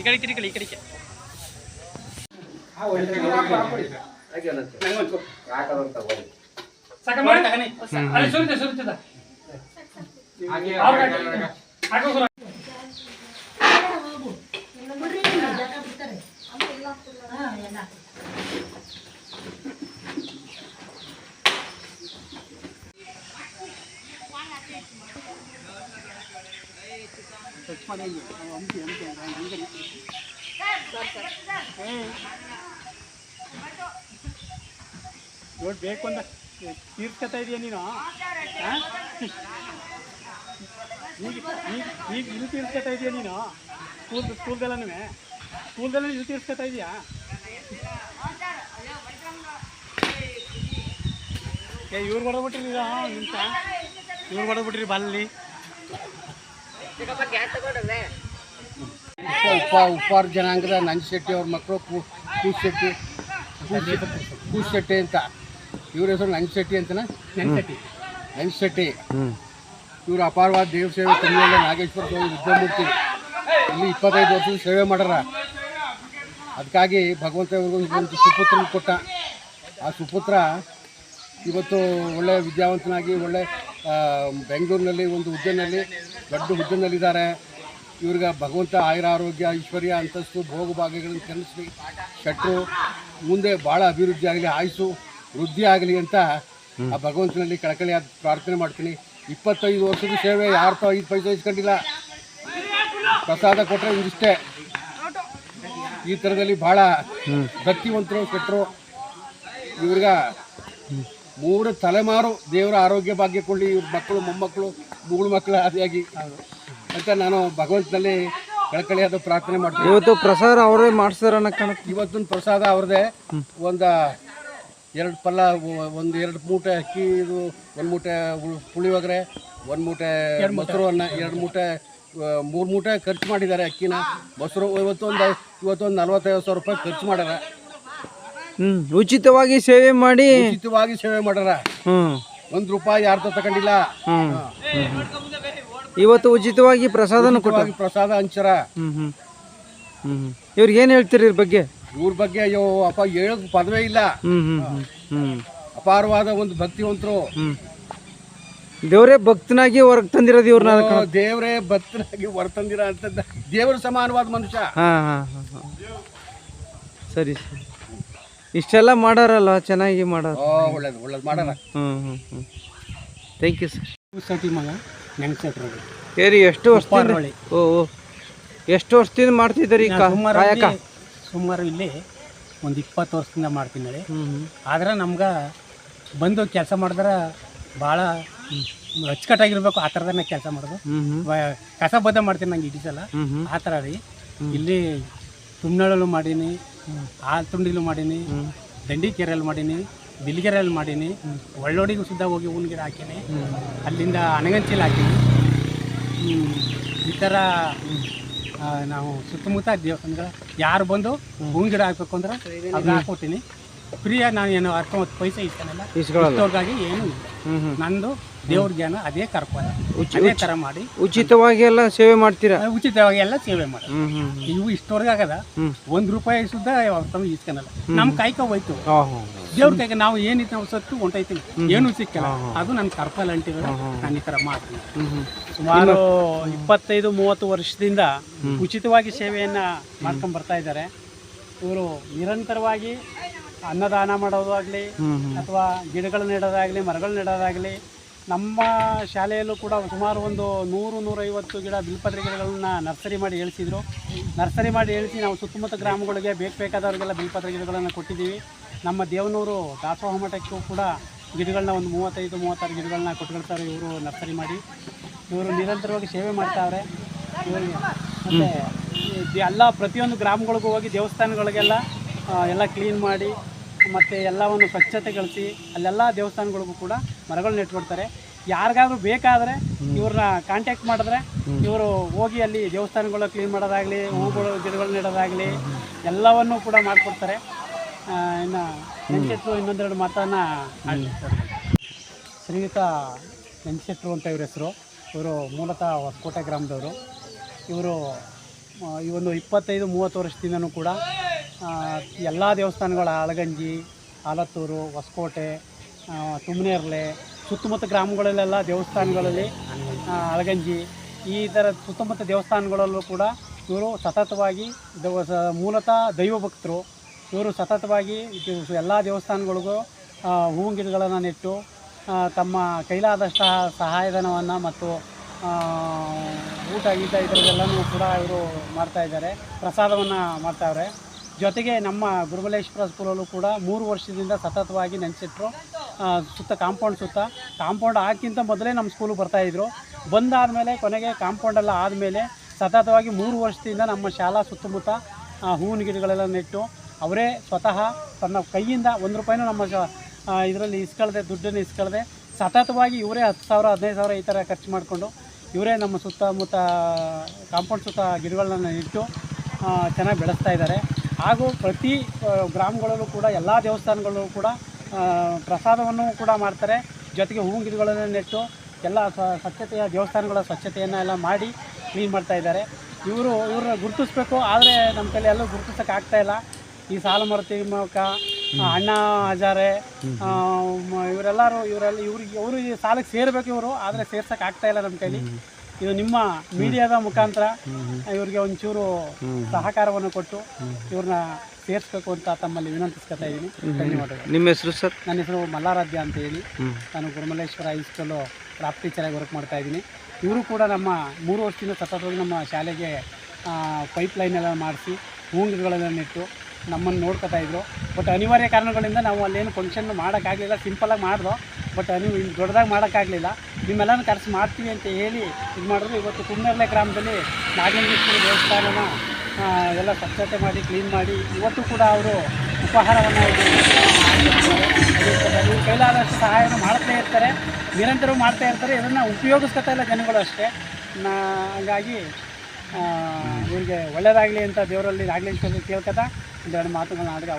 ಈ ಕಡೆ ಈ ಈ ಕಡೆ ನೋಡಿ ಬೇಕು ಅಂತ ತೀರ್ಸ್ಕೊತಾ ಇದೀಯ ನೀನು? ಈಗ ಈಗ ಈಗ ಇಲ್ಲಿ ತೀರ್ಸ್ಕೊತಾ ಇದೀಯ ನೀನು ಸ್ಕೂಲ್ ಸ್ಕೂಲ್ದಲ್ಲೂ ಸ್ಕೂಲ್ದೆಲ್ಲ ಇಲ್ಲಿ ತೀರ್ಸ್ಕೊತಾ ಇದೀಯಾ ಏ ಇವ್ರು ಹೊಡೆದ್ಬಿಟ್ರಿ ನಿಂತ ಇವ್ರು ಹೊಡೆದ್ಬಿಟ್ರಿ ಬಾಲಲ್ಲಿ ಉಪ ಉಪಾರ ಜನಾಂಗದ ನಂಜ ಶೆಟ್ಟಿ ಅವ್ರ ಮಕ್ಕಳು ಕೂಸ್ ಶೆಟ್ಟಿ ಕೂಸ್ ಶೆಟ್ಟಿ ಅಂತ. ಇವ್ರ ಹೆಸರು ನಂಜ ಶೆಟ್ಟಿ ಅಂತನಾ? ನಂಜ ಶೆಟ್ಟಿ. ಇವರು ಅಪಾರವಾದ ದೇವ್ರ ಸೇವೆ ತಮಿಳಿನ ನಾಗೇಶ್ವರ ಸ್ವಾಮಿ ವಿದ್ಯಾಮೂರ್ತಿ ಇಲ್ಲಿ ಇಪ್ಪತ್ತೈದು ವರ್ಷದ ಸೇವೆ ಮಾಡ್ಯಾರ ಅದಕ್ಕಾಗಿ ಭಗವಂತ ಇವ್ರಿಗೊಂದು ಸುಪುತ್ರ ಸುಪುತ್ರನ ಕೊಟ್ಟ. ಆ ಸುಪುತ್ರ ಇವತ್ತು ಒಳ್ಳೆ ವಿದ್ಯಾವಂತನಾಗಿ ಒಳ್ಳೆ ಬೆಂಗಳೂರಿನಲ್ಲಿ ಒಂದು ಹುದ್ದೆನಲ್ಲಿ ದೊಡ್ಡ ಹುದ್ದೆನಲ್ಲಿದ್ದಾರೆ ಇವ್ರಿಗೆ ಭಗವಂತ ಆಯುರ ಆರೋಗ್ಯ, ಐಶ್ವರ್ಯ, ಅಂತಸ್ತು ಭೋಗ ಭಾಗ್ಯಗಳನ್ನು ಕಲಿಸಲಿ ಶೆಟ್ಟರು ಮುಂದೆ ಭಾಳ ಅಭಿವೃದ್ಧಿ ಆಗಲಿ ಆಯುಸು ವೃದ್ಧಿ ಆಗಲಿ ಅಂತ ಆ ಭಗವಂತನಲ್ಲಿ ಕಳಕಳಿ ಪ್ರಾರ್ಥನೆ ಮಾಡ್ತೀನಿ. ಇಪ್ಪತ್ತೈದು ವರ್ಷದ ಸೇವೆ, ಯಾರು ತ ಐದು ಪೈಸೆ ಇಸ್ಕೊಂಡಿಲ್ಲ. ಪ್ರಸಾದ ಕೊಟ್ಟರೆ ಇದಿಷ್ಟೇ ಈ ಥರದಲ್ಲಿ ಭಾಳ ಭಕ್ತಿವಂತರು ಶೆಟ್ಟರು ಇವ್ರಿಗ ಮೂರು ತಲೆಮಾರು ದೇವರ ಆರೋಗ್ಯ ಭಾಗ್ಯ ಕೊಡಲಿ ಇವ್ರ ಮಕ್ಕಳು ಮೊಮ್ಮಕ್ಕಳು ಮೂಳು ಮಕ್ಕಳು ಆದಿಯಾಗಿ. ಅಂತ ನಾನು ಭಗವಂತನಲ್ಲಿ ಕಳಕಳಿಯಾದ ಪ್ರಾರ್ಥನೆ ಮಾಡ್ತೀನಿ. ಇವತ್ತು ಪ್ರಸಾದ ಅವರೇ ಮಾಡಿಸ್ತಾರ ಅನ್ನೋ ಇವತ್ತಿನ ಪ್ರಸಾದ ಅವ್ರದ್ದೇ. ಒಂದು ಎರಡು ಪಲ್ಲ ಒಂದು ಎರಡು ಮೂಟೆ ಅಕ್ಕಿ ಇದು ಒಂದು ಮೂಟೆ ಪುಳಿಯೋಗರೆ ಒಂದು ಮೂಟೆ ಮೊಸರು ಅನ್ನ ಎರಡು ಮೂಟೆ ಮೂರು ಮೂಟೆ ಖರ್ಚು ಮಾಡಿದ್ದಾರೆ ಅಕ್ಕಿನ. ಮೊಸರು ಇವತ್ತೊಂದು ಇವತ್ತೊಂದು ನಲ್ವತ್ತೈದು ಸಾವಿರ ರೂಪಾಯಿ ಖರ್ಚು ಮಾಡ್ಯಾರ. ಹ್ಮ್ ಉಚಿತವಾಗಿ ಸೇವೆ ಮಾಡಿ. ಉಚಿತವಾಗಿ ಸೇವೆ ಮಾಡ್ಯಾರ ಹ್ಮ್. ಒಂದು ರೂಪಾಯಿ ಯಾರ್ದು ತಗೊಂಡಿಲ್ಲ. ಹ್ಮ್. ಇವತ್ತು ಉಚಿತವಾಗಿ ಪ್ರಸಾದನ ಕೊಟ್ಟ ಉಚಿತವಾಗಿ ಪ್ರಸಾದ ಹಂಚರ. ಹ್ಮ್ ಹ್ಮ್. ಹ್ಮ್ ಇವ್ರಿಗೆ ಏನು ಹೇಳ್ತೀರಿ ಇವ್ರ ಬಗ್ಗೆ? ಇವ್ರ ಬಗ್ಗೆ ಅಯ್ಯೋ ಅಪ್ಪ ಹೇಳೋದು ಪದವೇ ಇಲ್ಲ. ಹ್ಮ್ ಹ್ಮ್ ಹ್ಮ್ ಹ್ಮ್. ಅಪಾರವಾದ ಒಂದು ಭಕ್ತಿವಂತರು. ಹ್ಮ್. ದೇವರೇ ಭಕ್ತನಾಗಿ ಹೊರಗ್ ತಂದಿರೋದು ಇವ್ರನ್ನ ಅದಕ್ಕೆ. ದೇವರೇ ಭಕ್ತನಾಗಿ ಹೊರತಂದಿರ ತಂದಿರ ದೇವರ ಸಮಾನವಾದ ಮನುಷ್ಯ. ಹಾ ಹಾ ಹಾ ಹಾ. ಸರಿ ಸರಿ. ಇಷ್ಟೆಲ್ಲ ಮಾಡಾರಲ್ಲ ಚೆನ್ನಾಗಿ ಮಾಡೋರು. ಓ ಒಳ್ಳೇದು ಒಳ್ಳೇದು ಮಾಡೋಣ. ಹ್ಮ್ ಹ್ಮ್ ಹ್ಮ್. ಥ್ಯಾಂಕ್ ಯು ಸರ್ ಸತಿ ಮಗ ಏರಿ ಎಷ್ಟು ವರ್ಷದಿಂದ. ಓ ಓ. ಎಷ್ಟು ವರ್ಷದಿಂದ ಮಾಡ್ತಿದ್ದೀರಿ ಕಾಯಕ? ಸುಮಾರು ಇಲ್ಲಿ ಒಂದು ಇಪ್ಪತ್ತು ವರ್ಷದಿಂದ ಮಾಡ್ತೀನಿ ಹೇಳಿ. ಆದ್ರೆ ನಮ್ಗೆ ಬಂದು ಕೆಲಸ ಮಾಡಿದ್ರೆ ಭಾಳ ಅಚ್ಚುಕಟ್ಟಾಗಿರ್ಬೇಕು ಆ ಥರದನ್ನ ಕೆಲಸ ಮಾಡೋದು. ವ- ಕಸ ಬದ್ಧ ಮಾಡ್ತೀನಿ ನಂಗೆ ಇಡೀ ಸಲ ಹ್ಮ್ ಹ್ಮ್. ಆ ಥರ ರೀ. ಇಲ್ಲಿ ತುಮ್ನಳಲ್ಲೂ ಮಾಡೀನಿ. ಆಲ್ತುಂಡಿಲೂ ಮಾಡೀನಿ ದಂಡಿಕೆರೆಯಲ್ಲಿ ಮಾಡೀನಿ ಬಿಲ್ಗೆರೆಯಲ್ಲಿ ಮಾಡೀನಿ ಒಳ್ಳೋಡಿಗೂ ಸುದ್ದ ಹೋಗಿ ಹೂವಿನ ಗಿಡ ಹಾಕೀನಿ ಅಲ್ಲಿಂದ ಅನಗಂಚಿಲ್ ಹಾಕೀನಿ. ಈ ಥರ ನಾವು ಸುತ್ತಮುತ್ತ ದೇವಸ್ಥಾನಗಳ ಯಾರು ಬಂದು ಹೂವಿನ ಗಿಡ ಹಾಕ್ಬೇಕು ಅಂದ್ರೆ ಅದನ್ನ ಹಾಕ್ಕೊತೀನಿ ಫ್ರೀಯಾಗಿ ನಾನು ಏನು ಅರ್ಕೊಂಬತ್ತು ಪೈಸೆ ಇಸ್ಕೊಳಲ್ಲ ಇಸ್ಕೊಳಲ್ಲ. ಇಷ್ಟವ್ರಿಗಾಗಿ ಏನು ಇಲ್ಲ. ನಂದು ದೇವ್ರ ಜ್ಞಾನ ಅದೇ ಕರ್ಕೊಂಡ ಅದೇ ಥರ ಮಾಡಿ. ಉಚಿತವಾಗಿ ಎಲ್ಲ ಸೇವೆ ಮಾಡ್ತೀರಾ? ಉಚಿತವಾಗಿ ಎಲ್ಲ ಸೇವೆ ಮಾಡಿ. ಇವು ಇಷ್ಟವರೆಗೆ ಆಗದ ಒಂದ್ ರೂಪಾಯಿ ಸುದ್ದ ತಮ್ಮ ಇಸ್ಕೊಳಲ್ಲ ನಮ್ ಕಾಯ್ಕ ಹೋಯ್ತು. ದೇವ್ರ ಕೈಗೆ ನಾವು ಏನಿತ್ತು ನಾವು ಸತ್ತು ಹೊಂಟೈತಿವಿ ಏನು ಸಿಕ್ಕಲ್ಲ. ಅದು ನನ್ ಕರ್ಪಲ್ ಅಂಟಿರೋದು. ನಾನು ಈ ತರ ಮಾಡ್ತೀನಿ. ಸುಮಾರು ಇಪ್ಪತ್ತೈದು ಮೂವತ್ತು ವರ್ಷದಿಂದ ಉಚಿತವಾಗಿ ಸೇವೆಯನ್ನ ಮಾಡ್ಕೊಂಡ್ ಬರ್ತಾ ಇದ್ದಾರೆ. ಇವರು ನಿರಂತರವಾಗಿ ಅನ್ನದಾನ ಮಾಡೋದಾಗಲಿ ಅಥವಾ ಗಿಡಗಳು ನೆಡೋದಾಗಲಿ ಮರಗಳು ನೆಡೋದಾಗಲಿ ನಮ್ಮ ಶಾಲೆಯಲ್ಲೂ ಕೂಡ ಸುಮಾರು ಒಂದು ನೂರು ನೂರೈವತ್ತು ಗಿಡ ಬಿಲ್ಪತ್ರೆ ಗಿಡಗಳನ್ನ ನರ್ಸರಿ ಮಾಡಿ ಇಳಿಸಿದ್ರು ನರ್ಸರಿ ಮಾಡಿ ಹೇಳಿಸಿ ನಾವು ಸುತ್ತಮುತ್ತ ಗ್ರಾಮಗಳಿಗೆ ಬೇಕು ಬೇಕಾದವ್ರಿಗೆಲ್ಲ ಬಿಲ್ಪತ್ರೆ ಗಿಡಗಳನ್ನು ಕೊಟ್ಟಿದ್ದೀವಿ. ನಮ್ಮ ದೇವನೂರು ದಾಸೋಹ ಮಠಕ್ಕೂ ಕೂಡ ಗಿಡಗಳನ್ನ ಒಂದು ಮೂವತ್ತೈದು ಮೂವತ್ತಾರು ಗಿಡಗಳನ್ನ ಕೊಟ್ಕೊಳ್ತಾರೆ ಇವರು ನರ್ಸರಿ ಮಾಡಿ. ಇವರು ನಿರಂತರವಾಗಿ ಸೇವೆ ಮಾಡ್ತಾವ್ರೆ. ಇವರಿಗೆ ಮತ್ತು ಎಲ್ಲ ಪ್ರತಿಯೊಂದು ಗ್ರಾಮಗಳಿಗೂ ಹೋಗಿ ದೇವಸ್ಥಾನಗಳಿಗೆಲ್ಲ ಎಲ್ಲ ಕ್ಲೀನ್ ಮಾಡಿ ಮತ್ತು ಎಲ್ಲವನ್ನು ಸ್ವಚ್ಛತೆಗೊಳಿಸಿ ಅಲ್ಲೆಲ್ಲ ದೇವಸ್ಥಾನಗಳಿಗೂ ಕೂಡ ಮರಗಳು ನೆಟ್ಬಿಡ್ತಾರೆ. ಯಾರಿಗಾದ್ರೂ ಬೇಕಾದರೆ ಇವ್ರನ್ನ ಕಾಂಟ್ಯಾಕ್ಟ್ ಮಾಡಿದ್ರೆ ಇವರು ಹೋಗಿ ಅಲ್ಲಿ ದೇವಸ್ಥಾನಗಳು ಕ್ಲೀನ್ ಮಾಡೋದಾಗಲಿ ಹೂಗಳು ಗಿಡಗಳು ನೆಡೋದಾಗಲಿ ಎಲ್ಲವನ್ನೂ ಕೂಡ ಮಾಡಿಕೊಡ್ತಾರೆ. ಇನ್ನು ನೆಂಚೆಟ್ರು ಇನ್ನೊಂದೆರಡು ಮಾತನ್ನು. ಶ್ರೀಯುತ ನೆಂಚೆಟ್ರು ಅಂತ ಇವ್ರ ಹೆಸರು. ಇವರು ಮೂಲತಃ ಹೊಸಕೋಟೆ ಗ್ರಾಮದವರು. ಇವರು ಈ ಒಂದು ಇಪ್ಪತ್ತೈದು ಮೂವತ್ತು ವರ್ಷದಿಂದನೂ ಕೂಡ ಎಲ್ಲ ದೇವಸ್ಥಾನಗಳ ಆಳಗಂಜಿ, ಆಲತ್ತೂರು, ಹೊಸಕೋಟೆ ತುಮನೇರ್ಲೆ, ಸುತ್ತಮುತ್ತ ಗ್ರಾಮಗಳಲ್ಲೆಲ್ಲ ದೇವಸ್ಥಾನಗಳಲ್ಲಿ ಅಳಗಂಜಿ ಈ ಥರ ಸುತ್ತಮುತ್ತ ದೇವಸ್ಥಾನಗಳಲ್ಲೂ ಕೂಡ ಇವರು ಸತತವಾಗಿ ಮೂಲತಃ ದೈವ ಭಕ್ತರು ಇವರು ಸತತವಾಗಿ ಎಲ್ಲ ದೇವಸ್ಥಾನಗಳಿಗೂ ಹೂವಿನ ಗಿಡಗಳನ್ನು ನೆಟ್ಟು ತಮ್ಮ ಕೈಲಾದಷ್ಟು ಸಹಾಯಧನವನ್ನು ಮತ್ತು ಊಟ ಗೀಟ ಇದರದೆಲ್ಲನೂ ಕೂಡ ಇವರು ಮಾಡ್ತಾಯಿದ್ದಾರೆ ಪ್ರಸಾದವನ್ನು ಮಾಡ್ತಾವ್ರೆ. ಜೊತೆಗೆ ನಮ್ಮ ಗುರುಬಲೇಶ್ವರ ಸ್ಕೂಲಲ್ಲೂ ಕೂಡ ಮೂರು ವರ್ಷದಿಂದ ಸತತವಾಗಿ ನೆನೆಸಿಟ್ರು. ಸುತ್ತ ಕಾಂಪೌಂಡ್ ಸುತ್ತ. ಕಾಂಪೌಂಡ್ ಹಾಕಿಂತ ಮೊದಲೇ ನಮ್ಮ ಸ್ಕೂಲಿಗೆ ಬರ್ತಾಯಿದ್ರು ಬಂದಾದಮೇಲೆ ಕೊನೆಗೆ ಕಾಂಪೌಂಡೆಲ್ಲ ಆದಮೇಲೆ ಸತತವಾಗಿ ಮೂರು ವರ್ಷದಿಂದ ನಮ್ಮ ಶಾಲಾ ಸುತ್ತಮುತ್ತ ಹೂವಿನ ಗಿಡಗಳೆಲ್ಲ ನೆಟ್ಟು ಅವರೇ ಸ್ವತಃ ತನ್ನ ಕೈಯಿಂದ ಒಂದು ರೂಪಾಯಿನೂ ನಮ್ಮ ಇದರಲ್ಲಿ ಇಸ್ಕೊಳ್ದೆ, ದುಡ್ಡನ್ನು ಇಸ್ಕೊಳ್ದೆ ಸತತವಾಗಿ ಇವರೇ ಹತ್ತು ಸಾವಿರ, ಹದಿನೈದು ಸಾವಿರ ಈ ಥರ ಖರ್ಚು ಮಾಡಿಕೊಂಡು ಇವರೇ ನಮ್ಮ ಸುತ್ತಮುತ್ತ ಕಾಂಪೌಂಡ್ ಸುತ್ತ ಗಿಡಗಳನ್ನ ನೆಟ್ಟು ಚೆನ್ನಾಗಿ ಬೆಳೆಸ್ತಾ ಇದ್ದಾರೆ. ಹಾಗೂ ಪ್ರತಿ ಗ್ರಾಮಗಳಲ್ಲೂ ಕೂಡ ಎಲ್ಲ ದೇವಸ್ಥಾನಗಳಲ್ಲೂ ಕೂಡ ಪ್ರಸಾದವನ್ನು ಕೂಡ ಮಾಡ್ತಾರೆ. ಜೊತೆಗೆ ಹೂವು ಗಿಡಗಳನ್ನು ನೆಟ್ಟು ಎಲ್ಲ ಸ್ವ- ಸ್ವಚ್ಛತೆಯ ದೇವಸ್ಥಾನಗಳ ಸ್ವಚ್ಛತೆಯನ್ನು ಎಲ್ಲ ಮಾಡಿ ಕ್ಲೀನ್ ಮಾಡ್ತಾ ಇದ್ದಾರೆ. ಇವರು ಇವ್ರನ್ನ ಗುರುತಿಸ್ಬೇಕು ಆದರೆ ನಮ್ಮ ಕೈಲಿ ಎಲ್ಲೂ ಗುರುತಿಸೋಕೆ ಆಗ್ತಾ ಇಲ್ಲ. ಈ ಸಾಲ ಮರತಿ ಮೂಲಕ ಅಣ್ಣ ಹಜಾರೆ ಇವರೆಲ್ಲರೂ ಇವರೆಲ್ಲ ಇವ್ರಿಗೆ ಇವರು ಈ ಸಾಲಕ್ಕೆ ಸೇರಬೇಕು ಇವರು ಆದರೆ ಸೇರ್ಸೋಕೆ ಆಗ್ತಾ ಇಲ್ಲ ನಮ್ಮ ಕೈಲಿ. ಇದು ನಿಮ್ಮ ಮೀಡಿಯಾದ ಮುಖಾಂತರ ಇವರಿಗೆ ಒಂಚೂರು ಸಹಕಾರವನ್ನು ಕೊಟ್ಟು ಇವ್ರನ್ನ ಸೇರಿಸ್ಬೇಕು ಅಂತ ತಮ್ಮಲ್ಲಿ ವಿನಂತಿಸ್ಕೊತಾ ಇದ್ದೀನಿ. ಧನ್ಯವಾದಗಳು. ನಿಮ್ಮ ಹೆಸರು ಸರ್? ನನ್ನ ಹೆಸರು ಮಲ್ಲಾರಾಧ್ಯ ಅಂತ ಹೇಳಿ. ನಾನು ಗುರುಮಲ್ಲೇಶ್ವರ ಹೈಸ್ಕೂಲು ಕ್ರಾಫ್ಟ್ ಟೀಚರಾಗಿ ವರ್ಕ್ ಮಾಡ್ತಾ ಇದ್ದೀನಿ. ಇವರು ಕೂಡ ನಮ್ಮ ಮೂರು ವರ್ಷದಿಂದ ಸತತವಾಗಿ ನಮ್ಮ ಶಾಲೆಗೆ ಪೈಪ್ ಲೈನ್ ಎಲ್ಲ ಮಾಡಿಸಿ ಹೂಂಗಿಗಳನ್ನ ನೆಟ್ಟು ನಮ್ಮನ್ನು ನೋಡ್ಕೊತಾ ಇದ್ರು. ಬಟ್ ಅನಿವಾರ್ಯ ಕಾರಣಗಳಿಂದ ನಾವು ಅಲ್ಲೇನು ಫಂಕ್ಷನ್ ಮಾಡೋಕ್ಕಾಗಲಿಲ್ಲ. ಸಿಂಪಲಾಗಿ ಮಾಡಿದ್ವು ಬಟ್ ನೀವು ಇಲ್ಲಿ ದೊಡ್ಡದಾಗಿ ಮಾಡೋಕ್ಕಾಗಲಿಲ್ಲ. ನಿಮ್ಮೆಲ್ಲನೂ ಖರ್ಚು ಮಾಡ್ತೀವಿ ಅಂತ ಹೇಳಿ ಇದು ಮಾಡಿದ್ರು. ಇವತ್ತು ಕುಂಬೆರ್ಲೆ ಗ್ರಾಮದಲ್ಲಿ ನಾಗೇಂದ್ರೇಶ್ವರ ದೇವಸ್ಥಾನನ ಎಲ್ಲ ಸ್ವಚ್ಛತೆ ಮಾಡಿ ಕ್ಲೀನ್ ಮಾಡಿ ಇವತ್ತು ಕೂಡ ಅವರು ಉಪಹಾರವನ್ನು ಇವ್ರ ಕೈಲಾದಷ್ಟು ಸಹಾಯವನ್ನು ಮಾಡ್ತಾ ಇರ್ತಾರೆ, ನಿರಂತರವೂ ಮಾಡ್ತಾ ಇರ್ತಾರೆ. ಇದನ್ನು ಉಪಯೋಗಿಸ್ಕೊತಾ ಇಲ್ಲ ಜನಗಳು ಅಷ್ಟೇ. ನಾ, ಹಂಗಾಗಿ ಇವರಿಗೆ ಒಳ್ಳೆಯದಾಗಲಿ ಅಂತ ದೇವರಲ್ಲಿ ನಾಗಲೇಶ್ವರ ಕೇಳ್ಕೊತಾ ಒಂದೆರಡು ಮಾತುಗಳನ್ನ ಆಡಿಗೆ